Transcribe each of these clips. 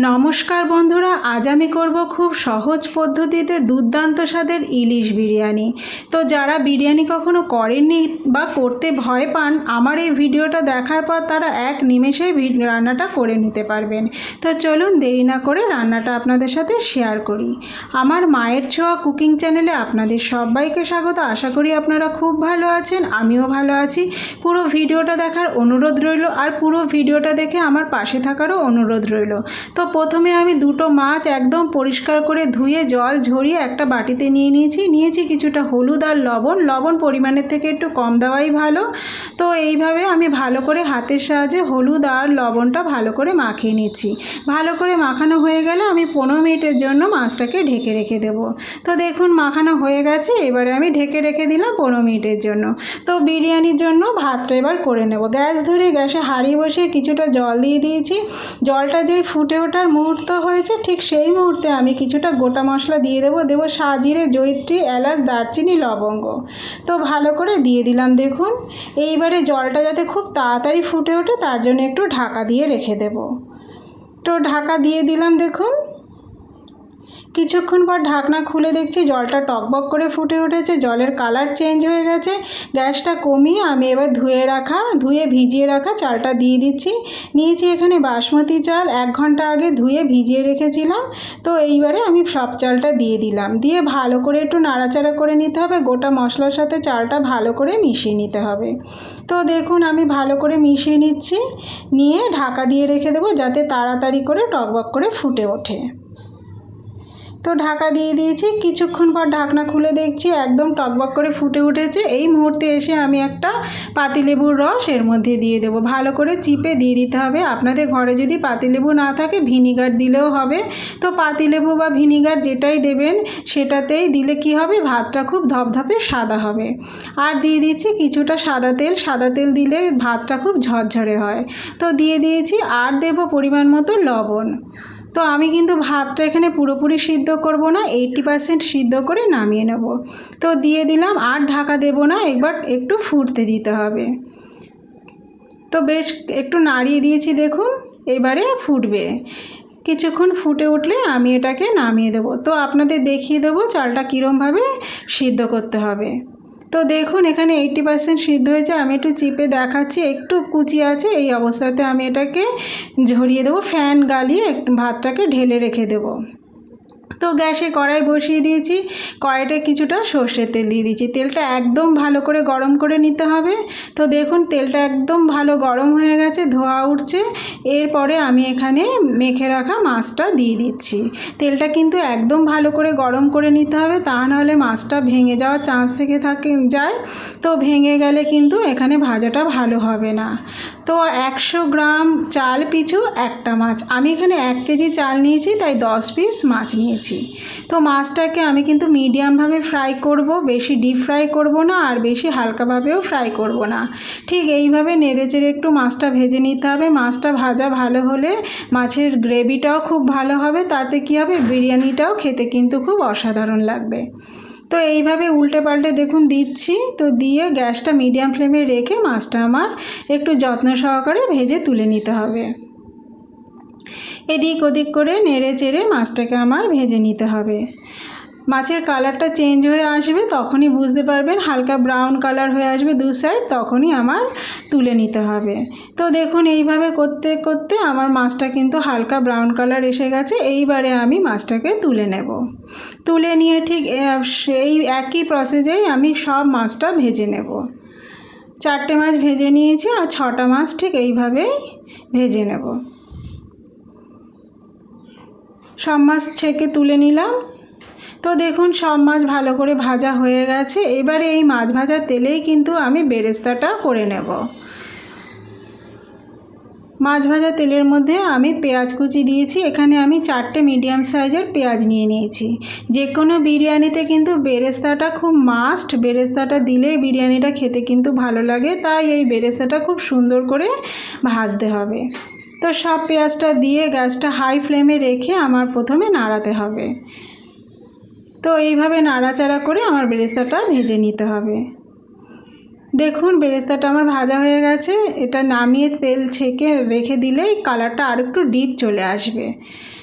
নমস্কার বন্ধুরা, আজ আমি করব খুব সহজ পদ্ধতিতে দুর্দান্ত স্বাদের ইলিশ বিরিয়ানি। তো যারা বিরিয়ানি কখনো করেননি বা করতে ভয় পান, আমার এই ভিডিওটা দেখার পর তারা এক নিমেষেই ভি- রান্নাটা করে নিতে পারবেন। তো চলুন দেরি না করে রান্নাটা আপনাদের সাথে শেয়ার করি। আমার মায়ের ছোঁয়া কুকিং চ্যানেলে আপনাদের সবাইকে স্বাগত। আশা করি আপনারা খুব ভালো আছেন, আমিও ভালো আছি। পুরো ভিডিওটা দেখার অনুরোধ রইল আর পুরো ভিডিওটা দেখে আমার পাশে থাকারও অনুরোধ রইল। তো প্রথমে আমি দুটো মাছ একদম পরিষ্কার করে ধুয়ে জল ঝরিয়ে একটা বাটিতে নিয়ে নিয়েছি। নিয়েছি কিছুটা হলুদ আর লবণ। লবণ পরিমাণের থেকে একটু কম দেওয়াই ভালো। তো এইভাবে আমি ভালো করে হাতের সাহায্যে হলুদ আর লবণটা ভালো করে মাখিয়ে নিচ্ছি। ভালো করে মাখানো হয়ে গেলে আমি পনেরো মিনিটের জন্য মাছটাকে ঢেকে রেখে দেবো। তো দেখুন মাখানো হয়ে গেছে। এবারে আমি ঢেকে রেখে দিলাম পনেরো মিনিটের জন্য। তো বিরিয়ানির জন্য ভাতটা এবার করে নেব। গ্যাস ধরে গ্যাসে হাঁড়ি বসিয়ে কিছুটা জল দিয়ে দিয়েছি। জলটা যেই ফুটে ওঠার মুহূর্ত হয়েছে, ঠিক সেই মুহূর্তে আমি কিছুটা গোটা মশলা দিয়ে দেবো দেবো সাজিরে জৈত্রী এলাচ, দারচিনি, লবঙ্গ। তো ভালো করে দিয়ে দিলাম দেখুন। এইবারে জলটা যাতে খুব তাড়াতাড়ি ফুটে ওঠে, তার জন্য একটু ঢাকা দিয়ে রেখে দেব। তো ঢাকা দিয়ে দিলাম দেখুন। কিছুক্ষণ পর ঢাকনা খুলে দেখছি জলটা টকবক করে ফুটে উঠেছে, জলের কালার চেঞ্জ হয়ে গেছে। গ্যাসটা কমিয়ে আমি এবার ধুয়ে রাখা, ধুয়ে ভিজিয়ে রাখা চালটা দিয়ে দিচ্ছি। নিয়েছি এখানে বাসমতি চাল, এক ঘণ্টা আগে ধুয়ে ভিজিয়ে রেখেছিলাম। তো এইবারে আমি সব চালটা দিয়ে দিলাম। দিয়ে ভালো করে একটু নাড়াচাড়া করে নিতে হবে, গোটা মশলার সাথে চালটা ভালো করে মিশিয়ে নিতে হবে। তো দেখুন, আমি ভালো করে মিশিয়ে নিচ্ছি। নিয়ে ঢাকা দিয়ে রেখে দেবো যাতে তাড়াতাড়ি করে টকবক করে ফুটে ওঠে। তো ঢাকা দিয়ে দিয়েছি। কিছুক্ষণ পর ঢাকনা খুলে দেখছি একদম টকবক করে ফুটে উঠেছে। এই মুহূর্তে এসে আমি একটা পাতিলেবুর রস এর মধ্যে দিয়ে দেবো। ভালো করে চিপে দিয়ে দিতে হবে। আপনাদের ঘরে যদি পাতিলেবু না থাকে, ভিনিগার দিলেও হবে। তো পাতিলেবু বা ভিনিগার যেটাই দেবেন, সেটাতেই দিলে কি হবে? ভাতটা খুব ধপধপে সাদা হবে। আর দিয়ে দিচ্ছি কিছুটা সাদা তেল। সাদা তেল দিলে ভাতটা খুব ঝরঝরে হয়। তো দিয়ে দিয়েছি। আর দেবো পরিমাণ মতো লবণ। তো আমি কিন্তু ভাতটা এখানে পুরোপুরি সিদ্ধ করব না এইটটি পার্সেন্ট সিদ্ধ করে নামিয়ে নেব। তো দিয়ে দিলাম, আর ঢাকা দেব না, একবার একটু ফুটতে দিতে হবে। তো বেশ একটু নাড়িয়ে দিয়েছি দেখুন, এবারে ফুটবে। কিছুক্ষণ ফুটে উঠলে আমি এটাকে নামিয়ে দেবো। তো আপনাদের দেখিয়ে দেবো চালটা কীরমভাবে সিদ্ধ করতে হবে। তো দেখুন, এখানে এইটটি পার্সেন্ট সিদ্ধ হয়েছে। আমি একটু চিপে দেখাচ্ছি। একটু কুচি আছে, এই অবস্থাতে আমি এটাকে ঝরিয়ে দেবো। ফ্যান গালিয়ে ভাতটাকে ঢেলে রেখে দেবো। তো গ্যাসে কড়াই বসিয়ে দিয়েছি। কড়াইতে কিছুটা সর্ষের তেল দিয়ে দিয়েছি। তেলটা একদম ভালো করে গরম করে নিতে হবে। তো দেখুন, তেলটা একদম ভালো গরম হয়ে গেছে, ধোয়া উঠছে। এরপরে আমি এখানে মেখে রাখা মাছটা দিয়ে দিচ্ছি। তেলটা কিন্তু একদম ভালো করে গরম করে নিতে হবে, তা নাহলে মাছটা ভেঙে যাওয়ার চান্স থেকে থাকে, যায়। তো ভেঙে গেলে কিন্তু এখানে ভাজাটা ভালো হবে না। তো একশো গ্রাম চাল পিছু একটা মাছ। আমি এখানে এক কেজি চাল নিয়েছি, তাই দশ পিস মাছ নিয়েছি। তো মাছটাকে আমি কিন্তু মিডিয়ামভাবে ফ্রাই করব, বেশি ডিপ ফ্রাই করব না আর বেশি হালকাভাবেও ফ্রাই করব না। ঠিক এইভাবে নেড়ে চেড়ে একটু মাছটা ভেজে নিতে হবে। মাছটা ভাজা ভালো হলে মাছের গ্রেভিটাও খুব ভালো হবে, তাতে কী হবে? বিরিয়ানিটাও খেতে কিন্তু খুব অসাধারণ লাগবে। তো এইভাবে উল্টে পাল্টে দেখুন দিচ্ছি। তো দিয়ে গ্যাসটা মিডিয়াম ফ্লেমে রেখে মাছটা আমার একটু যত্ন সহকারে ভেজে তুলে নিতে হবে। এদিক ওদিক করে নেড়ে চেড়ে মাছটাকে আমার ভেজে নিতে হবে। মাছের কালারটা চেঞ্জ হয়ে আসবে, তখনই বুঝতে পারবেন হালকা ব্রাউন কালার হয়ে আসবে দু সাইড তখনই আমার তুলে নিতে হবে। তো দেখুন এইভাবে করতে করতে আমার মাছটা কিন্তু হালকা ব্রাউন কালার এসে গেছে, এইবারে আমি মাছটাকে তুলে নেব। তুলে নিয়ে ঠিক, এ- সেই একই প্রসেসেই আমি সব মাছটা ভেজে নেব। চারটে মাছ ভেজে নিয়েছি আর ছটা মাছ ঠিক এইভাবেই ভেজে নেব। সব মাছ ছেঁকে তুলে নিলাম। তো দেখুন, সব মাছ ভালো করে ভাজা হয়ে গেছে। এবারে এই মাছ ভাজার তেলেই কিন্তু আমি বেরেস্তাটা করে নেব। মাছ ভাজা তেলের মধ্যে আমি পেঁয়াজ কুচি দিয়েছি। এখানে আমি চারটে মিডিয়াম সাইজের পেঁয়াজ নিয়ে নিয়েছি। যে কোনো বিরিয়ানিতে কিন্তু বেরেস্তাটা খুব মাস্ট। বেরেস্তাটা দিলেই বিরিয়ানিটা খেতে কিন্তু ভালো লাগে। তাই এই বেরেস্তাটা খুব সুন্দর করে ভাজতে হবে। তো সব পেঁয়াজটা দিয়ে গ্যাসটা হাই ফ্লেমে রেখে আমার প্রথমে নাড়াতে হবে। তো এইভাবে নাড়াচাড়া করে আমার বেরেস্তাটা ভেজে নিতে হবে। দেখুন, বেরেস্তাটা আমার ভাজা হয়ে গেছে। এটা নামিয়ে তেল ছেঁকে রেখে দিলেই কালারটা আর একটু ডিপ চলে আসবে।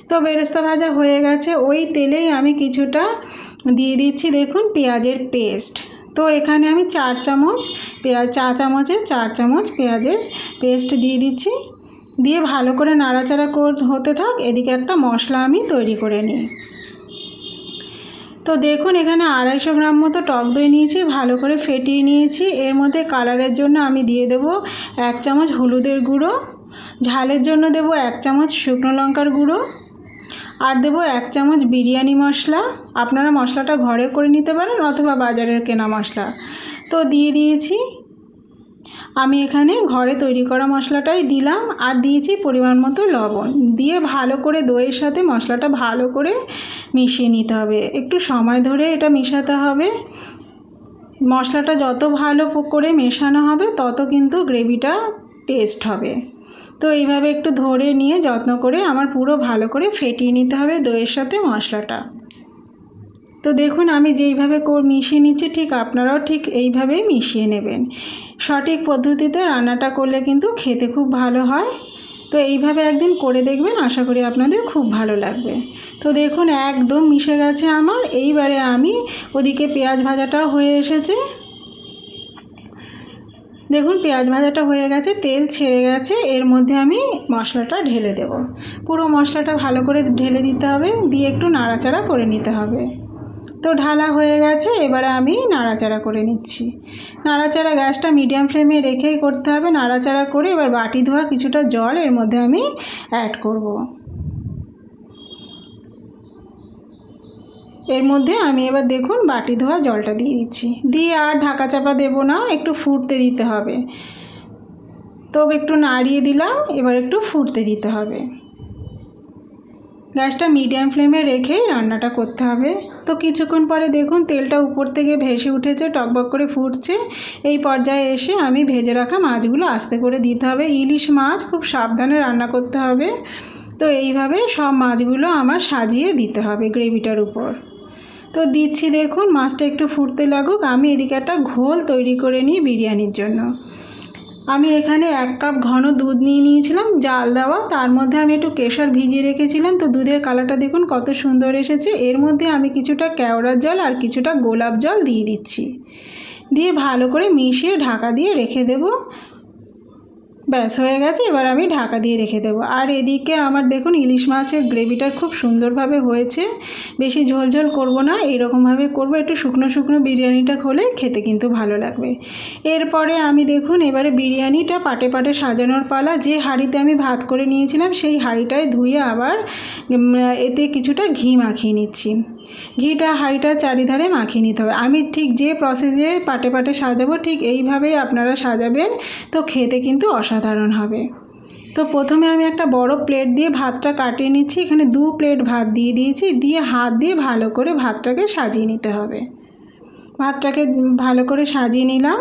তো বেরেস্তা ভাজা হয়ে গেছে। ওই তেলেই আমি কিছুটা দিয়ে দিচ্ছি, দেখুন, পেঁয়াজের পেস্ট তো এখানে আমি চার চামচ পেঁয়াজ, চা চামচের চার চামচ পেঁয়াজের পেস্ট দিয়ে দিচ্ছি। দিয়ে ভালো করে নাড়াচাড়া কর- হতে থাক, এদিকে একটা মশলা আমি তৈরি করে নিই। তো দেখুন, এখানে আড়াইশো গ্রাম মতো টক দই নিয়েছি, ভালো করে ফেটিয়ে নিয়েছি। এর মধ্যে কালারের জন্য আমি দিয়ে দেবো এক চামচ হলুদের গুঁড়ো, ঝালের জন্য দেবো এক চামচ শুকনো লঙ্কার গুঁড়ো, আর দেবো এক চামচ বিরিয়ানি মশলা। আপনারা মশলাটা ঘরে করে নিতে পারেন অথবা বাজারের কেনা মশলা। তো দিয়ে দিয়েছি আমি এখানে ঘরে তৈরি করা মশলাটাই দিলাম আর দিয়েছি পরিমাণ মতো লবণ। দিয়ে ভালো করে দইয়ের সাথে মশলাটা ভালো করে মিশিয়ে নিতে হবে। একটু সময় ধরে এটা মেশাতে হবে। মশলাটা যত ভালো করে মেশানো হবে, তত কিন্তু গ্রেভিটা টেস্ট হবে। তো এইভাবে একটু ধরে নিয়ে যত্ন করে আমার পুরো ভালো করে ফেটিয়ে নিতে হবে দইয়ের সাথে মশলাটা। তো দেখুন, আমি যেইভাবে মিশিয়ে নিচ্ছি, ঠিক আপনারাও ঠিক এইভাবেই মিশিয়ে নেবেন। সঠিক পদ্ধতিতে রান্নাটা করলে কিন্তু খেতে খুব ভালো হয়। তো এইভাবে একদিন করে দেখবেন, আশা করি আপনাদের খুব ভালো লাগবে। তো দেখুন, একদম মিশে গেছে আমার। এইবারে আমি ওদিকে পেঁয়াজ ভাজাটাও হয়ে এসেছে। দেখুন, পেঁয়াজ ভাজাটা হয়ে গেছে, তেল ছেড়ে গেছে। এর মধ্যে আমি মশলাটা ঢেলে দেব। পুরো মশলাটা ভালো করে ঢেলে দিতে হবে, দিয়ে একটু নাড়াচাড়া করে নিতে হবে। তো ঢালা হয়ে গেছে, এবারে আমি নাড়াচাড়া করে নিচ্ছি। নাড়াচাড়া গ্যাসটা মিডিয়াম ফ্লেমে রেখেই করতে হবে। নাড়াচাড়া করে এবার বাটি ধোয়া কিছুটা জল, এর মধ্যে আমি অ্যাড করব। এর মধ্যে আমি এবার দেখুন বাটি ধোয়া জলটা দিয়ে দিচ্ছি। দিয়ে আর ঢাকা চাপা দেবো না, একটু ফুটতে দিতে হবে। তো একটু নাড়িয়ে দিলাম, এবার একটু ফুটতে দিতে হবে। গ্যাসটা মিডিয়াম ফ্লেমে রেখেই রান্নাটা করতে হবে। তো কিছুক্ষণ পরে দেখুন, তেলটা উপর থেকে ভেসে উঠেছে, টকবক করে ফুটছে। এই পর্যায়ে এসে আমি ভেজে রাখা মাছগুলো আস্তে করে দিতে হবে। ইলিশ মাছ খুব সাবধানে রান্না করতে হবে। তো এইভাবে সব মাছগুলো আমার সাজিয়ে দিতে হবে গ্রেভিটার উপর। তো দিচ্ছি দেখুন, মাছটা একটু ফুটতে লাগুক। আমি এদিকে একটা ঘোল তৈরি করে নিই বিরিয়ানির জন্য। আমি এখানে এক কাপ ঘন দুধ নিয়ে নিয়েছিলাম, জাল দেওয়া। তার মধ্যে আমি একটু কেশর ভিজিয়ে রেখেছিলাম। তো দুধের কালারটা দেখুন, কত সুন্দর এসেছে। এর মধ্যে আমি কিছুটা কেওড়ার জল আর কিছুটা গোলাপ জল দিয়ে দিচ্ছি। দিয়ে ভালো করে মিশিয়ে ঢাকা দিয়ে রেখে দেবো। ব্যাস, হয়ে গেছে, এবার আমি ঢাকা দিয়ে রেখে দেবো। আর এদিকে আমার দেখুন, ইলিশ মাছের গ্রেভিটা খুব সুন্দরভাবে হয়েছে। বেশি ঝোল ঝোল করব না এইরকমভাবে করব, একটু শুকনো শুকনো বিরিয়ানিটা হলে খেতে কিন্তু ভালো লাগবে। এরপরে আমি দেখুন, এবারে বিরিয়ানিটা পাটে পাটে সাজানোর পালা, যে হাঁড়িতে আমি ভাত করে নিয়েছিলাম, সেই হাঁড়িটায় ধুয়ে আবার এতে কিছুটা ঘি মাখিয়ে নিচ্ছি। ঘিটা, হাঁড়িটা চারিধারে মাখিয়ে নিতে হবে। আমি ঠিক যে প্রসেসে পাটে পাটে সাজাবো, ঠিক এইভাবেই আপনারা সাজাবেন। তো খেতে কিন্তু অসাধারণ হবে। তো প্রথমে আমি একটা বড় প্লেট দিয়ে ভাতটা কাটিয়ে নিচ্ছি। এখানে দু প্লেট ভাত দিয়ে দিয়েছি। দিয়ে হাত দিয়ে ভালো করে ভাতটাকে সাজিয়ে নিতে হবে। ভাতটাকে ভালো করে সাজিয়ে নিলাম।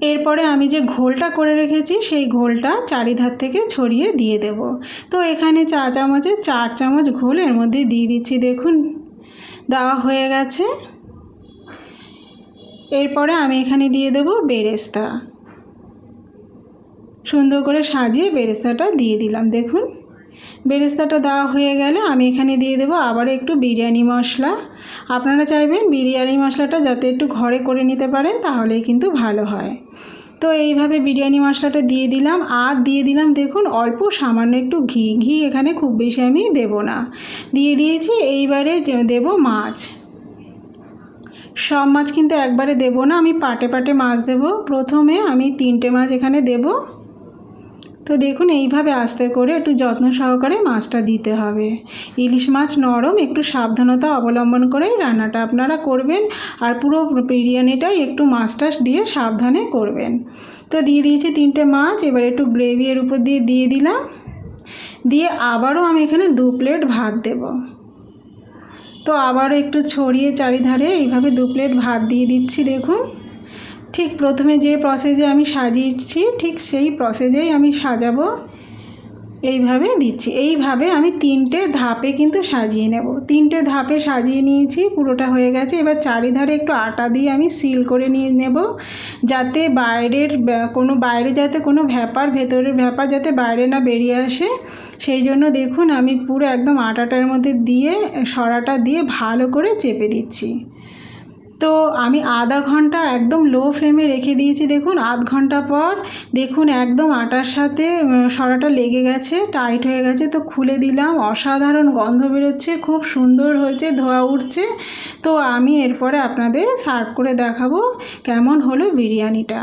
এরপরে আমি যে ঘোলটা করে রেখেছি, সেই ঘোলটা চারিধার থেকে ছড়িয়ে দিয়ে দেব। তো এখানে চা চামচে চার চামচ ঘোল এর মধ্যে দিয়ে দিচ্ছি, দেখুন। দেওয়া হয়ে গেছে। এরপরে আমি এখানে দিয়ে দেব বেরেস্তা। সুন্দর করে সাজিয়ে বেরেস্তাটা দিয়ে দিলাম, দেখুন। বেরেস্তাটা দেওয়া হয়ে গেলে আমি এখানে দিয়ে দেবো আবার একটু বিরিয়ানি মশলা। আপনারা চাইবেন বিরিয়ানি মশলাটা যাতে একটু ঘরে করে নিতে পারেন, তাহলেই কিন্তু ভালো হয়। তো এইভাবে বিরিয়ানি মশলাটা দিয়ে দিলাম। আর দিয়ে দিলাম দেখুন, অল্প সামান্য একটু ঘি। ঘি এখানে খুব বেশি আমি দেব না। দিয়ে দিয়েছি, এইবারে দেব মাছ। সব মাছ কিন্তু একবারে দেব না, আমি পাটে পাটে মাছ দেব। প্রথমে আমি তিনটে মাছ এখানে দেব। তো দেখুন, এইভাবে আস্তে করে একটু যত্ন সহকারে মাছটা দিতে হবে। ইলিশ মাছ নরম, একটু সাবধানতা অবলম্বন করে রান্নাটা আপনারা করবেন আর পুরো বিরিয়ানিটাই একটু মাছটা দিয়ে সাবধানে করবেন। তো দিয়ে দিয়েছি তিনটে মাছ, এবার একটু গ্রেভি এর উপর দিয়ে দিয়ে দিলাম। দিয়ে আবারও আমি এখানে দু প্লেট ভাত দেবো। তো আবারও একটু ছড়িয়ে চারিধারে এইভাবে দু প্লেট ভাত দিয়ে দিচ্ছি, দেখুন। ঠিক প্রথমে যে প্রসেসে আমি সাজিয়েছি, ঠিক সেই প্রসেসেই আমি সাজাবো, এইভাবে দিচ্ছি। এইভাবে আমি তিনটে ধাপে কিন্তু সাজিয়ে নেব। তিনটে ধাপে সাজিয়ে নিয়েছি, পুরোটা হয়ে গেছে। এবার চারিধারে একটু আটা দিয়ে আমি সিল করে নিয়ে নেব, যাতে বাইরের কোনো বাইরে যাতে কোনো ভ্যাপার, ভেতরের ভ্যাপার যাতে বাইরে না বেরিয়ে আসে। সেই জন্য দেখুন, আমি পুরো একদম আটাটার মধ্যে দিয়ে, সরাটা দিয়ে ভালো করে চেপে দিচ্ছি। তো আমি আধা ঘণ্টা একদম লো ফ্লেমে রেখে দিয়েছি, দেখুন, আধ ঘণ্টা পর, দেখুন, একদম আটার সাথে সরাটা লেগে গেছে টাইট হয়ে গেছে, তো খুলে দিলাম, অসাধারণ গন্ধ বেরোচ্ছে, খুব সুন্দর হয়েছে, ধোয়া উঠছে। তো আমি এরপরে আপনাদের সার্ভ করে দেখাবো কেমন হলো বিরিয়ানিটা।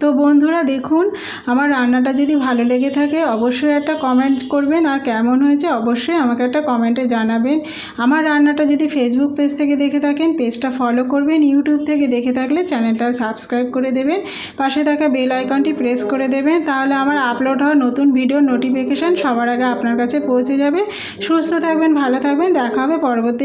তো বন্ধুরা দেখুন, আমার রান্নাটা যদি ভালো লেগে থাকে, অবশ্যই একটা কমেন্ট করবেন। আর কেমন হয়েছে, অবশ্যই আমাকে একটা কমেন্টে জানাবেন। আমার রান্নাটা যদি ফেসবুক পেজ থেকে দেখে থাকেন পেজটা ফলো করবেন। ইউটিউব থেকে দেখে থাকলে চ্যানেলটা সাবস্ক্রাইব করে দেবেন। পাশে থাকা বেল আইকনটি প্রেস করে দেবেন। তাহলে আমার আপলোড হওয়া নতুন ভিডিও নোটিফিকেশান সবার আগে আপনার কাছে পৌঁছে যাবে। সুস্থ থাকবেন, ভালো থাকবেন। দেখা হবে পরবর্তী